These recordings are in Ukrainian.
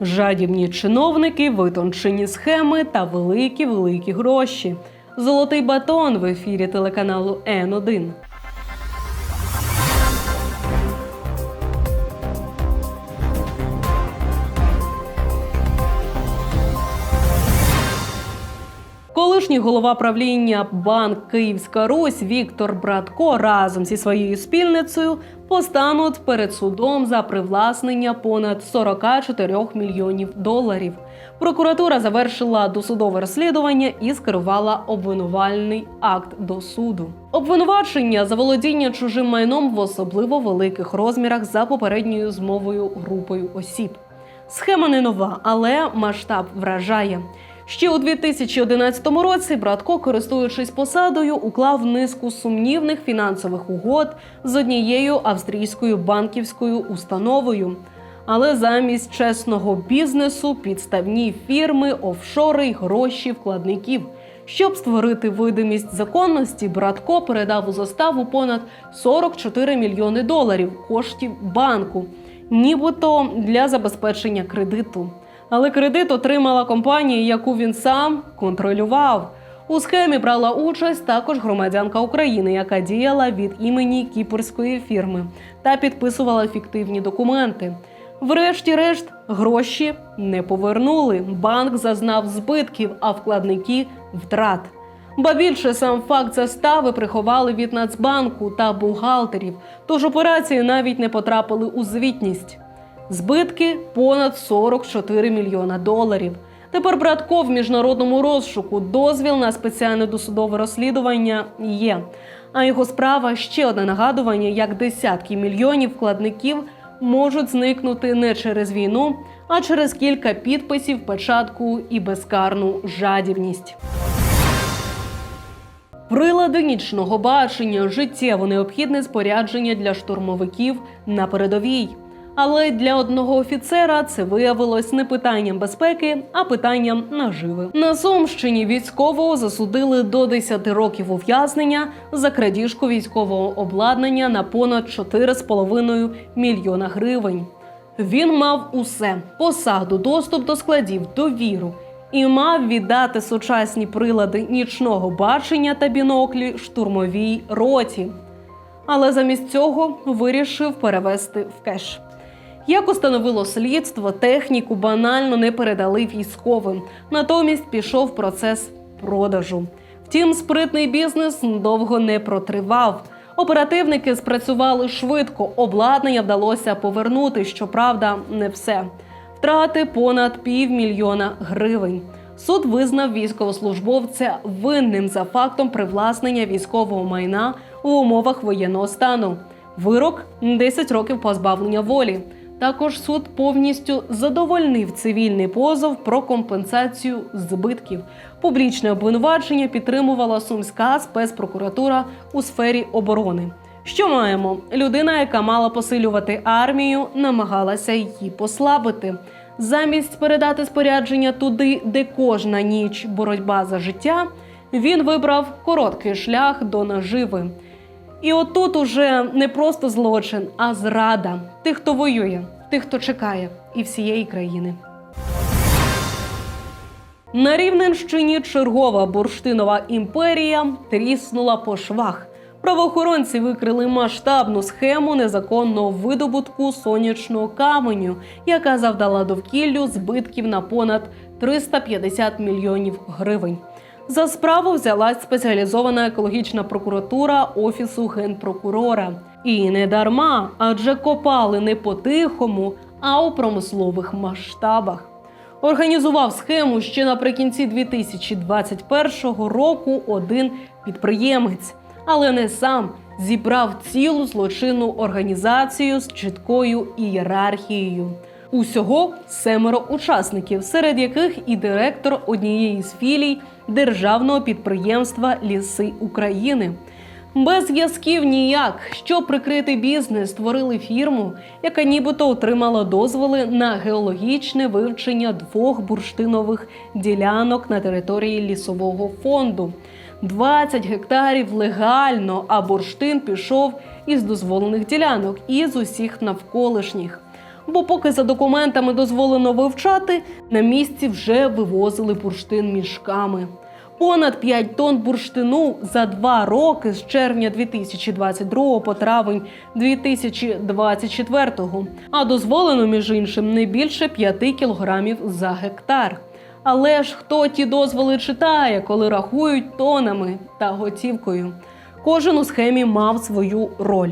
Жадібні чиновники, витончені схеми та великі великі гроші. Золотий батон в ефірі телеканалу Н1. Колишній голова правління Банк Київська Русь Віктор Братко разом зі своєю спільницею постануть перед судом за привласнення понад 44 мільйонів доларів. Прокуратура завершила досудове розслідування і скерувала обвинувальний акт до суду. Обвинувачення за володіння чужим майном в особливо великих розмірах за попередньою змовою групою осіб. Схема не нова, але масштаб вражає. Ще у 2011 році Братко, користуючись посадою, уклав низку сумнівних фінансових угод з однією австрійською банківською установою. Але замість чесного бізнесу підставні фірми, офшори й гроші вкладників. Щоб створити видимість законності, Братко передав у заставу понад 44 мільйони доларів коштів банку, нібито для забезпечення кредиту. Але кредит отримала компанія, яку він сам контролював. У схемі брала участь також громадянка України, яка діяла від імені кіпрської фірми та підписувала фіктивні документи. Врешті-решт, гроші не повернули. Банк зазнав збитків, а вкладники втрат. Ба більше сам факт застави приховали від Нацбанку та бухгалтерів, тож операції навіть не потрапили у звітність. Збитки понад 44 мільйона доларів. Тепер Братко в міжнародному розшуку дозвіл на спеціальне досудове розслідування є. А його справа ще одне нагадування, як десятки мільйонів вкладників можуть зникнути не через війну, а через кілька підписів, печатку і безкарну жадібність. Прилади нічного бачення життєво необхідне спорядження для штурмовиків на передовій. Але для одного офіцера це виявилось не питанням безпеки, а питанням наживи. На Сумщині військового засудили до 10 років ув'язнення за крадіжку військового обладнання на понад 4,5 мільйона гривень. Він мав усе: посаду, доступ до складів, довіру і мав віддати сучасні прилади нічного бачення та біноклі штурмовій роті. Але замість цього вирішив перевести в кеш. Як установило слідство, техніку банально не передали військовим. Натомість пішов процес продажу. Втім, спритний бізнес довго не протривав. Оперативники спрацювали швидко, обладнання вдалося повернути. Щоправда, не все. Втрати понад півмільйона гривень. Суд визнав військовослужбовця винним за фактом привласнення військового майна у умовах воєнного стану. Вирок 10 років позбавлення волі. Також суд повністю задовольнив цивільний позов про компенсацію збитків. Публічне обвинувачення підтримувала сумська спецпрокуратура у сфері оборони. Що маємо? Людина, яка мала посилювати армію, намагалася її послабити. Замість передати спорядження туди, де кожна ніч боротьба за життя, він вибрав короткий шлях до наживи. І отут уже не просто злочин, а зрада тих, хто воює, тих, хто чекає, і всієї країни. На Рівненщині чергова бурштинова імперія тріснула по швах. Правоохоронці викрили масштабну схему незаконного видобутку сонячного каменю, яка завдала довкіллю збитків на понад 350 мільйонів гривень. За справу взялась спеціалізована екологічна прокуратура офісу генпрокурора. І не дарма, адже копали не по-тихому, а у промислових масштабах. Організував схему ще наприкінці 2021 року один підприємець, але не сам зібрав цілу злочинну організацію з чіткою ієрархією. Усього семеро учасників, серед яких і директор однієї з філій державного підприємства Ліси України. Без зв'язків ніяк, щоб прикрити бізнес, створили фірму, яка нібито отримала дозволи на геологічне вивчення двох бурштинових ділянок на території лісового фонду. 20 гектарів легально, а бурштин пішов із дозволених ділянок і з усіх навколишніх. Бо поки за документами дозволено вивчати, на місці вже вивозили бурштин мішками. Понад 5 тонн бурштину за два роки з червня 2022 по травень 2024, а дозволено між іншим не більше 5 кілограмів за гектар. Але ж хто ті дозволи читає, коли рахують тонами та готівкою? Кожен у схемі мав свою роль: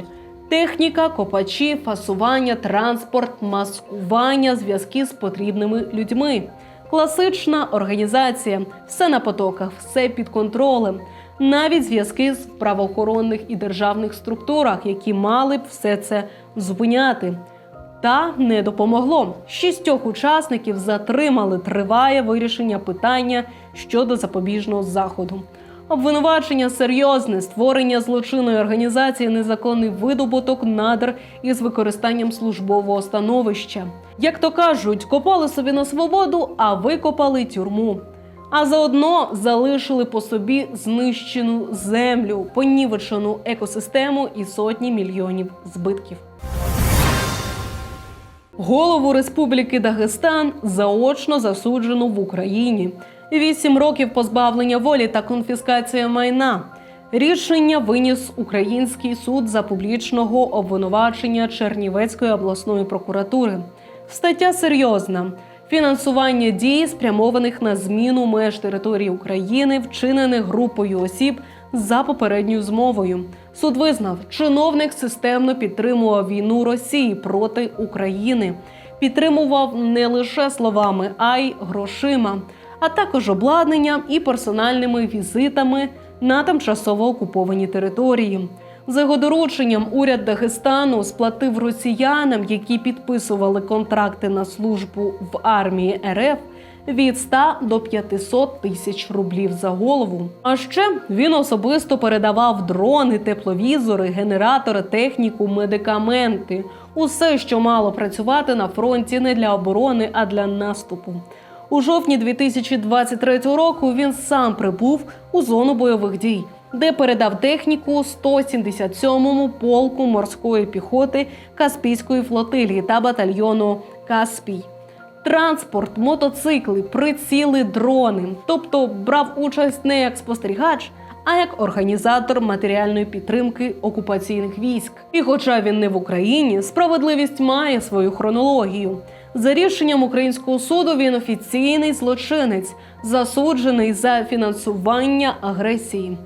техніка, копачі, фасування, транспорт, маскування, зв'язки з потрібними людьми. Класична організація, все на потоках, все під контролем, навіть зв'язки з правоохоронних і державних структурах, які мали б все це зупиняти. Та не допомогло. Шістьох учасників затримали. Триває вирішення питання щодо запобіжного заходу. Обвинувачення серйозне створення злочинної організації, незаконний видобуток надр із використанням службового становища. Як то кажуть, копали собі на свободу, а викопали тюрму. А заодно залишили по собі знищену землю, понівечену екосистему і сотні мільйонів збитків. Голову Республіки Дагестан заочно засуджено в Україні. Вісім років позбавлення волі та конфіскація майна. Рішення виніс український суд за публічного обвинувачення Чернівецької обласної прокуратури. Стаття серйозна. Фінансування дій, спрямованих на зміну меж території України, вчинених групою осіб за попередньою змовою. Суд визнав, чиновник системно підтримував війну Росії проти України. Підтримував не лише словами, а й грошима, а також обладнанням і персональними візитами на тимчасово окуповані території. За його дорученням уряд Дагестану сплатив росіянам, які підписували контракти на службу в армії РФ, від 100 до 500 тисяч рублів за голову. А ще він особисто передавав дрони, тепловізори, генератори, техніку, медикаменти усе, що мало працювати на фронті не для оборони, а для наступу. У жовтні 2023 року він сам прибув у зону бойових дій, де передав техніку 177-му полку морської піхоти Каспійської флотилії та батальйону Каспій. Транспорт, мотоцикли, приціли, дрони. Тобто брав участь не як спостерігач, а як організатор матеріальної підтримки окупаційних військ. І, хоча він не в Україні, справедливість має свою хронологію. За рішенням українського суду він офіційний злочинець, засуджений за фінансування агресії.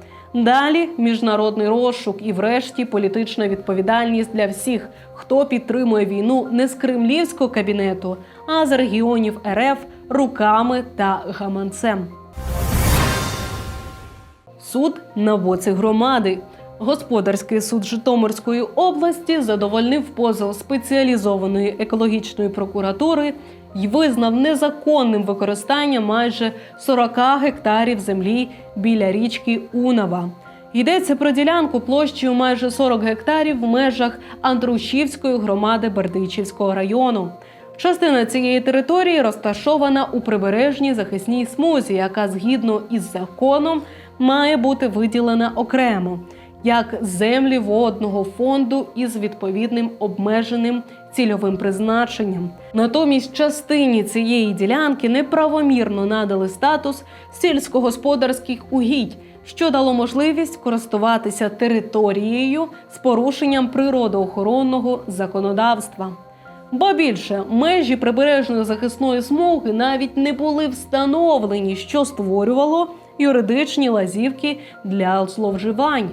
Далі міжнародний розшук і, врешті, політична відповідальність для всіх, хто підтримує війну не з кремлівського кабінету, а з регіонів РФ руками та гаманцем. Суд на боці громади. Господарський суд Житомирської області задовольнив позов спеціалізованої екологічної прокуратури і визнав незаконним використання майже 40 гектарів землі біля річки Унава. Йдеться про ділянку площею майже 40 гектарів в межах Андрушівської громади Бердичівського району. Частина цієї території розташована у прибережній захисній смузі, яка згідно із законом має бути виділена окремо як землі водного фонду із відповідним обмеженим цільовим призначенням. Натомість частині цієї ділянки неправомірно надали статус сільськогосподарських угідь, що дало можливість користуватися територією з порушенням природоохоронного законодавства. Ба більше межі прибережної захисної смуги навіть не були встановлені, що створювало юридичні лазівки для зловживань.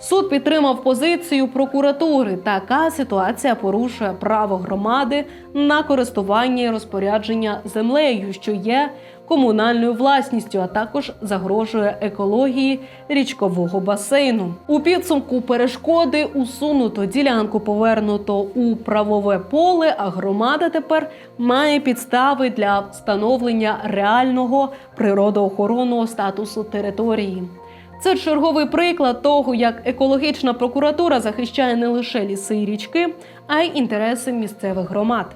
Суд підтримав позицію прокуратури. Така ситуація порушує право громади на користування і розпорядження землею, що є комунальною власністю, а також загрожує екології річкового басейну. У підсумку перешкоди усунуто ділянку повернуто у правове поле. А громада тепер має підстави для встановлення реального природоохоронного статусу території. Це черговий приклад того, як екологічна прокуратура захищає не лише ліси і річки, а й інтереси місцевих громад.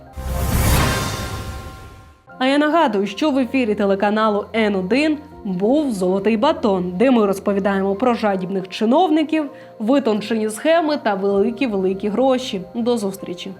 А я нагадую, що в ефірі телеканалу Н1 був золотий батон, де ми розповідаємо про жадібних чиновників, витончені схеми та великі великі гроші. До зустрічі.